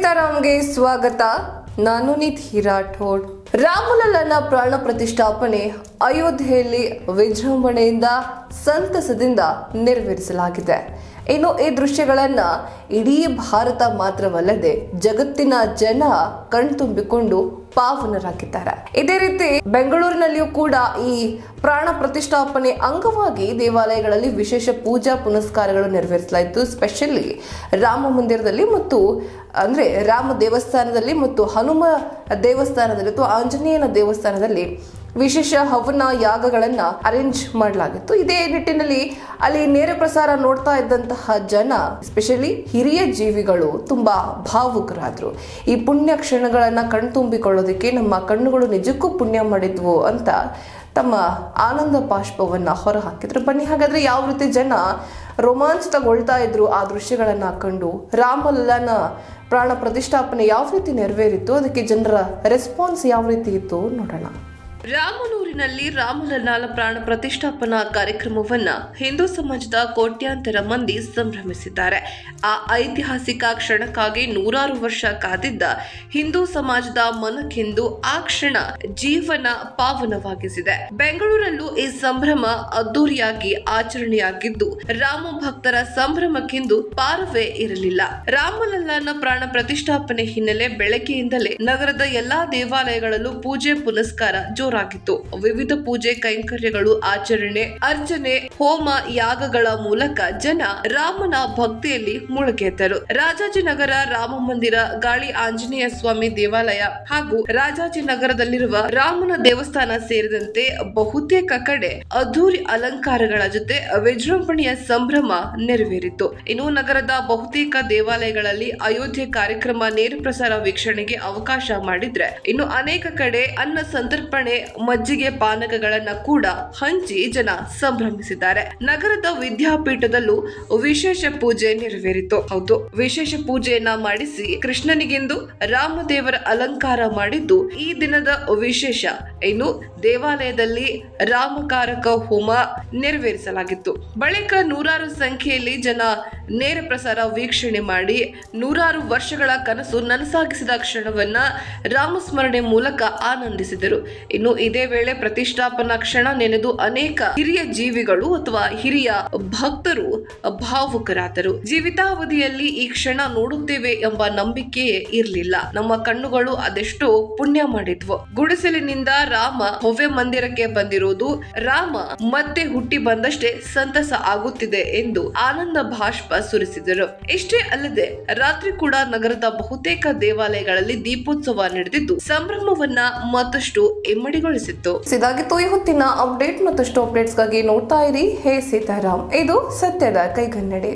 ಸೀತಾರಾಮ್ಗೆ ಸ್ವಾಗತ. ನಾನು ನಿತ್ ಹಿರಾಠೋಡ್. ರಾಮಲಲ್ಲನ ಪ್ರಾಣ ಪ್ರತಿಷ್ಠಾಪನೆ ಅಯೋಧ್ಯೆಯಲ್ಲಿ ವಿಜೃಂಭಣೆಯಿಂದ ಸಂತಸದಿಂದ ನೆರವೇರಿಸಲಾಗಿದೆ. ಇನ್ನು ಈ ದೃಶ್ಯಗಳನ್ನ ಇಡೀ ಭಾರತ ಮಾತ್ರವಲ್ಲದೆ ಜಗತ್ತಿನ ಜನ ಕಣ್ತುಂಬಿಕೊಂಡು ಪಾವನರಾಗಿದ್ದಾರೆ. ಇದೇ ರೀತಿ ಬೆಂಗಳೂರಿನಲ್ಲಿಯೂ ಕೂಡ ಈ ಪ್ರಾಣ ಪ್ರತಿಷ್ಠಾಪನೆ ಅಂಗವಾಗಿ ದೇವಾಲಯಗಳಲ್ಲಿ ವಿಶೇಷ ಪೂಜಾ ಪುನಸ್ಕಾರಗಳು ನೆರವೇರಿಸಲಾಯಿತು. ಸ್ಪೆಷಲಿ ರಾಮ ಮಂದಿರದಲ್ಲಿ ಮತ್ತು, ಅಂದ್ರೆ ರಾಮ ದೇವಸ್ಥಾನದಲ್ಲಿ ಮತ್ತು ಹನುಮ ದೇವಸ್ಥಾನದಲ್ಲಿ ಅಥವಾ ಆಂಜನೇಯನ ದೇವಸ್ಥಾನದಲ್ಲಿ ವಿಶೇಷ ಹವನ ಯಾಗಗಳನ್ನು ಅರೇಂಜ್ ಮಾಡಲಾಗಿತ್ತು. ಇದೇ ನಿಟ್ಟಿನಲ್ಲಿ ಅಲ್ಲಿ ನೇರ ಪ್ರಸಾರ ನೋಡ್ತಾ ಇದ್ದಂತಹ ಜನ ಎಸ್ಪೆಷಲಿ ಹಿರಿಯ ಜೀವಿಗಳು, ತುಂಬಾ ಭಾವುಕರಾದ್ರು. ಈ ಪುಣ್ಯ ಕ್ಷಣಗಳನ್ನ ಕಣ್ತುಂಬಿಕೊಳ್ಳೋದಕ್ಕೆ ನಮ್ಮ ಕಣ್ಣುಗಳು ನಿಜಕ್ಕೂ ಪುಣ್ಯ ಮಾಡಿದ್ವು ಅಂತ ತಮ್ಮ ಆನಂದ ಬಾಷ್ಪವನ್ನ ಹೊರಹಾಕಿದ್ರು. ಬನ್ನಿ, ಹಾಗಾದ್ರೆ ಯಾವ ರೀತಿ ಜನ ರೋಮಾಂಚಿತಗೊಳ್ತಾ ಇದ್ರು ಆ ದೃಶ್ಯಗಳನ್ನು ಕಂಡು, ರಾಮಲಲ್ಲನ ಪ್ರಾಣ ಪ್ರತಿಷ್ಠಾಪನೆ ಯಾವ ರೀತಿ ನೆರವೇರಿತ್ತು, ಅದಕ್ಕೆ ಜನರ ರೆಸ್ಪಾನ್ಸ್ ಯಾವ ರೀತಿ ಇತ್ತು ನೋಡೋಣ. ರಾಮನೂರಿನಲ್ಲಿ ರಾಮಲಲ್ಲಾಲ ಪ್ರಾಣ ಪ್ರತಿಷ್ಠಾಪನಾ ಕಾರ್ಯಕ್ರಮವನ್ನ ಹಿಂದೂ ಸಮಾಜದ ಕೋಟ್ಯಾಂತರ ಮಂದಿ ಸಂಭ್ರಮಿಸಿದ್ದಾರೆ. ಆ ಐತಿಹಾಸಿಕ ಕ್ಷಣಕ್ಕಾಗಿ ನೂರಾರು ವರ್ಷ ಕಾದಿದ್ದ ಹಿಂದೂ ಸಮಾಜದ ಮನಕ್ಕೆಂದು ಆ ಕ್ಷಣ ಜೀವನ ಪಾವನವಾಗಿಸಿದೆ. ಬೆಂಗಳೂರಲ್ಲೂ ಈ ಸಂಭ್ರಮ ಅದ್ದೂರಿಯಾಗಿ ಆಚರಣೆಯಾಗಿದ್ದು, ರಾಮ ಭಕ್ತರ ಸಂಭ್ರಮಕ್ಕೆಂದು ಪಾರವೇ ಇರಲಿಲ್ಲ. ರಾಮಲಲ್ಲಾನ ಪ್ರಾಣ ಪ್ರತಿಷ್ಠಾಪನೆ ಹಿನ್ನೆಲೆ ಬೆಳಗ್ಗೆಯಿಂದಲೇ ನಗರದ ಎಲ್ಲಾ ದೇವಾಲಯಗಳಲ್ಲೂ ಪೂಜೆ ಪುನಸ್ಕಾರ ಜೋರಾಗಿತ್ತು ವಿವಿಧ ಪೂಜೆ ಕೈಂಕರ್ಯಗಳು, ಆಚರಣೆ, ಅರ್ಚನೆ, ಹೋಮ, ಯಾಗಗಳ ಮೂಲಕ ಜನ ರಾಮನ ಭಕ್ತಿಯಲ್ಲಿ ಮುಳುಗೆದ್ದರು ರಾಜಾಜಿನಗರ ರಾಮ ಮಂದಿರ, ಗಾಳಿ ಆಂಜನೇಯ ಸ್ವಾಮಿ ದೇವಾಲಯ ಹಾಗೂ ರಾಜಾಜಿನಗರದಲ್ಲಿರುವ ರಾಮನ ದೇವಸ್ಥಾನ ಸೇರಿದಂತೆ ಬಹುತೇಕ ಕಡೆ ಅದ್ದೂರಿ ಅಲಂಕಾರಗಳ ಜೊತೆ ವಿಜೃಂಭಣೆಯ ಸಂಭ್ರಮ ನೆರವೇರಿತು. ಇನ್ನು ನಗರದ ಬಹುತೇಕ ದೇವಾಲಯಗಳಲ್ಲಿ ಅಯೋಧ್ಯೆ ಕಾರ್ಯಕ್ರಮ, ನೇರ ಪ್ರಸಾರ ವೀಕ್ಷಣೆಗೆ ಅವಕಾಶ ಮಾಡಿದ್ರೆ ಇನ್ನು ಅನೇಕ ಕಡೆ ಅನ್ನ ಸಂತರ್ಪಣೆ ಮಜ್ಜಿಗೆ ಪಾನಕಗಳನ್ನ ಕೂಡ ಹಂಚಿ ಜನ ಸಂಭ್ರಮಿಸಿದ್ದಾರೆ. ನಗರದ ವಿದ್ಯಾಪೀಠದಲ್ಲೂ ವಿಶೇಷ ಪೂಜೆ ನೆರವೇರಿತು. ಹೌದು, ವಿಶೇಷ ಪೂಜೆಯನ್ನ ಮಾಡಿಸಿ ಕೃಷ್ಣನಿಗೆಂದು ರಾಮದೇವರ ಅಲಂಕಾರ ಮಾಡಿದ್ದು ಈ ದಿನದ ವಿಶೇಷ. ಇನ್ನು ದೇವಾಲಯದಲ್ಲಿ ರಾಮಕಾರಕ ಹೋಮ ನೆರವೇರಿಸಲಾಗಿತ್ತು. ಬಳಿಕ ನೂರಾರು ಸಂಖ್ಯೆಯಲ್ಲಿ ಜನ ನೇರ ಪ್ರಸಾರ ವೀಕ್ಷಣೆ ಮಾಡಿ ನೂರಾರು ವರ್ಷಗಳ ಕನಸು ನನಸಾಗಿಸಿದ ಕ್ಷಣವನ್ನ ರಾಮಸ್ಮರಣೆ ಮೂಲಕ ಆನಂದಿಸಿದರು. ಇನ್ನು ಇದೇ ವೇಳೆ ಪ್ರತಿಷ್ಠಾಪನಾ ಕ್ಷಣ ನೆನೆದು ಅನೇಕ ಹಿರಿಯ ಜೀವಿಗಳು ಅಥವಾ ಹಿರಿಯ ಭಕ್ತರು ಭಾವುಕರಾದರು. ಜೀವಿತಾವಧಿಯಲ್ಲಿ ಈ ಕ್ಷಣ ನೋಡುತ್ತೇವೆ ಎಂಬ ನಂಬಿಕೆಯೇ ಇರಲಿಲ್ಲ. ನಮ್ಮ ಕಣ್ಣುಗಳು ಅದೆಷ್ಟು ಪುಣ್ಯ ಮಾಡಿದ್ವು. ಗುಡಿಸಲಿನಿಂದ ರಾಮ ಹೊವೆ ಮಂದಿರಕ್ಕೆ ಬಂದಿರೋದು ರಾಮ ಮತ್ತೆ ಹುಟ್ಟಿ ಬಂದಷ್ಟೇ ಸಂತಸ ಆಗುತ್ತಿದೆ ಎಂದು ಆನಂದ ಭಾಷ್ಪ ಸುರಿಸಿದರು. ಇಷ್ಟೇ ಅಲ್ಲದೆ ರಾತ್ರಿ ಕೂಡ ನಗರದ ಬಹುತೇಕ ದೇವಾಲಯಗಳಲ್ಲಿ ದೀಪೋತ್ಸವ ನಡೆದಿದ್ದು, ಸಂಭ್ರಮವನ್ನ ಮತ್ತಷ್ಟು ಇಮ್ಮಡಿಗೊಳಿಸಿತ್ತು ಇದಾಗಿತ್ತು ಈ ಹೊತ್ತಿನ ಅಪ್ಡೇಟ್ ಮತ್ತಷ್ಟು ಅಪ್ಡೇಟ್ಸ್ಗಾಗಿ ನೋಡ್ತಾ ಇರಿ. ಹೇ ಸೀತಾರಾಮ್. ಇದು ಸತ್ಯದ ಕೈಗನ್ನಡಿ.